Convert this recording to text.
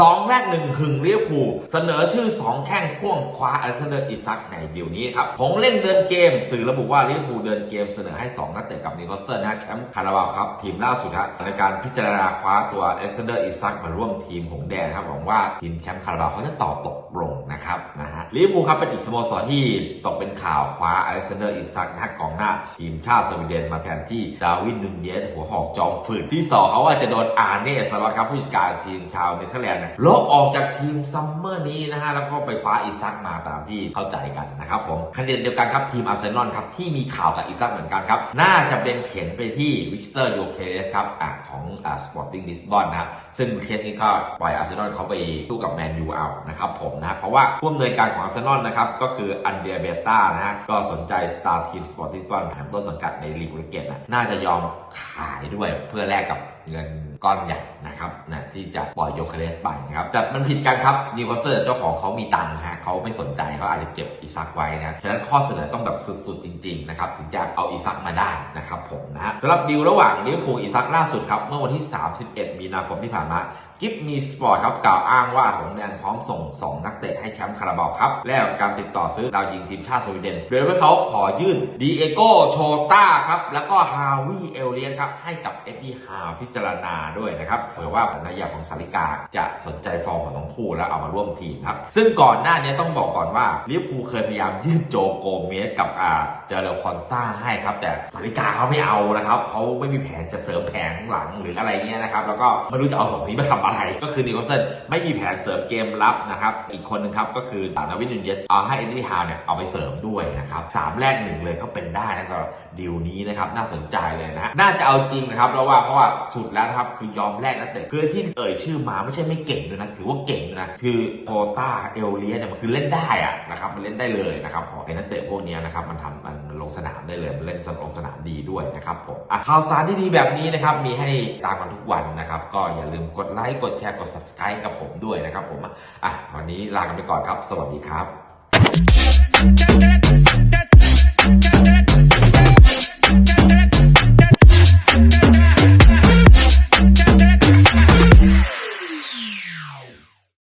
สองแรกหนึ่งหึงเรียพูเสนอชื่อ 2 แข้งพ่วงคว้าอเล็กซนเดอร์อิซักในดีลนี้ครับผงเร่งเดินเกม สื่อระบุว่าเรียพูเดินเกมเสนอให้ 2 นักเตะกับนิโคลสเตอร์นะแชมป์คาราบาวครับ ทีมล่าสุดฮะในการพิจารณาคว้าตัวอเล็กซนเดอร์อิซักมาร่วมทีมหงแดงครับหวังว่าทีมแชมป์คาราบาวเขาจะตอบตกลงนะครับนะฮะลิเวอร์พูครับเป็นอีกสโมสรที่ตกเป็นข่าวคว้าอเล็กซนเดอร์อิซักนะฮะกองหน้า ทีมชาติสวีเดนมาแทนที่ดาวินนุนเยสหัวหอกจอมฝืนที่สองเขาว่าจะโดนอาร์เน่สล็อตครับผู้จัดการทีมชาวเนเธอร์แลนด์นี่ยลบออกจากทีมซัมเมอร์นี้นะฮะแล้วก็ไปคว้าอิซักมาตามที่เข้าใจกันนะครับผมคะแนนเดียวกันครับทีมอาร์เซนอลครับที่มีข่าวกับอิซักเหมือนกันครับน่าจะเป็นเข็นไปที่วิกเตอร์โยเคสครับอะของอ่าสปอร์ติ้งลิสบอนนะซึ่งเคสนี้ก็ปล่อยอาร์เซนอลเขาไปสู้กับแมนยูเอานะครับผมนะเพราะว่าผู้อำนวยการของอาร์เซนอลนะครับก็คืออันเดียเบต้านะฮะก็สนใจสตาร์ทีมสปอร์ติ้งลิสบอนแถมต้นสังกัดในลีกโปรตุเกสนะน่าจะยอมขายด้วยเพื่อแลกกับเงินก้อนใหญ่นะครับนะที่จะปล่อยโยเคเลสไปนะครับแต่มันผิดกันครับนิวคาสเซิลเจ้าของเขามีตังค์ฮะเขาไม่สนใจเขาอาจจะเก็บอีซักไว้นะฉะนั้นข้อเสนอต้องแบบสุดๆจริงๆนะครับถึงจะเอาอีซักมาได้นะครับผมนะฮะสำหรับดีลระหว่างลิเวอร์พูลอีซักล่าสุดครับเมื่อวันที่ 31 มีนาคมที่ผ่านมากิฟมีสปอร์ตครับกล่าวอ้างว่าหงแดงพร้อมส่ง 2 นักเตะให้แชมป์คาราบาวครับ และการติดต่อซื้อดาวยิงทีมชาติสวีเดนโดยว่าเขาขอยื่นดีเอโกโชต้าครับ แล้วก็ฮาวิเอลเลียนครับ ให้กับเอ็ดดี้ฮาวพิจารณาด้วยนะครับเผื่อว่าภรรยาของสาริกาจะสนใจฟอร์มของทั้งคู่แล้วเอามาร่วมทีมครับ ซึ่งก่อนหน้านี้ต้องบอกก่อนว่าลิเวอร์พูลเคยพยายามยื่นโจโกเมสกับอ่าเจอร์คอนซ่าให้ครับ แต่สาริกาเขาไม่เอานะครับเขาไม่มีแผนจะเสริมแผงหลังหรืออะไรเงี้ยนะครับ แล้วก็ไม่รู้จะเอาสองนี้มาทำอะไร ก็คือนิโคลสเซนไม่มีแผนเสริมเกมรับนะครับอีกคนนึงครับก็คือนาวินนูนเยสเอาให้เอ็ดดี้ฮาวเนี่ยเอาไปเสริมด้วยนะครับสามแรกหนึ่งเลยก็เป็นได้นะสำหรับดีลนี้นะครับน่าสนใจเลยนะฮะน่าจะเอาจริงนะครับเพราะว่าเพราะว่าสุดแล้วนะครับคือยอมแลกนักเตะคือที่เอ่ยชื่อมาไม่ใช่ไม่เกงด้วยนะถือว่าเก่งนะคือโพต้าเอลเลียเนี่ยมันคือเล่นได้อะนะครับมันเล่นได้เลยนะครับขอไอ้นักเตะพวกนี้นะครับมันทำมันมันลงสนามได้เลยมันเล่นสนลงสนามดีด้วยนะครับผมอะข่าวสารที่ดีแบบนี้นะครับมีให้ตามกันทุกวันนะครับก็อย่าลืมกดไลค์กดแชร์กด subscribe กับผมด้วยนะครับผมอะวันนี้ลากันไปก่อนครับ สวัสดีครับ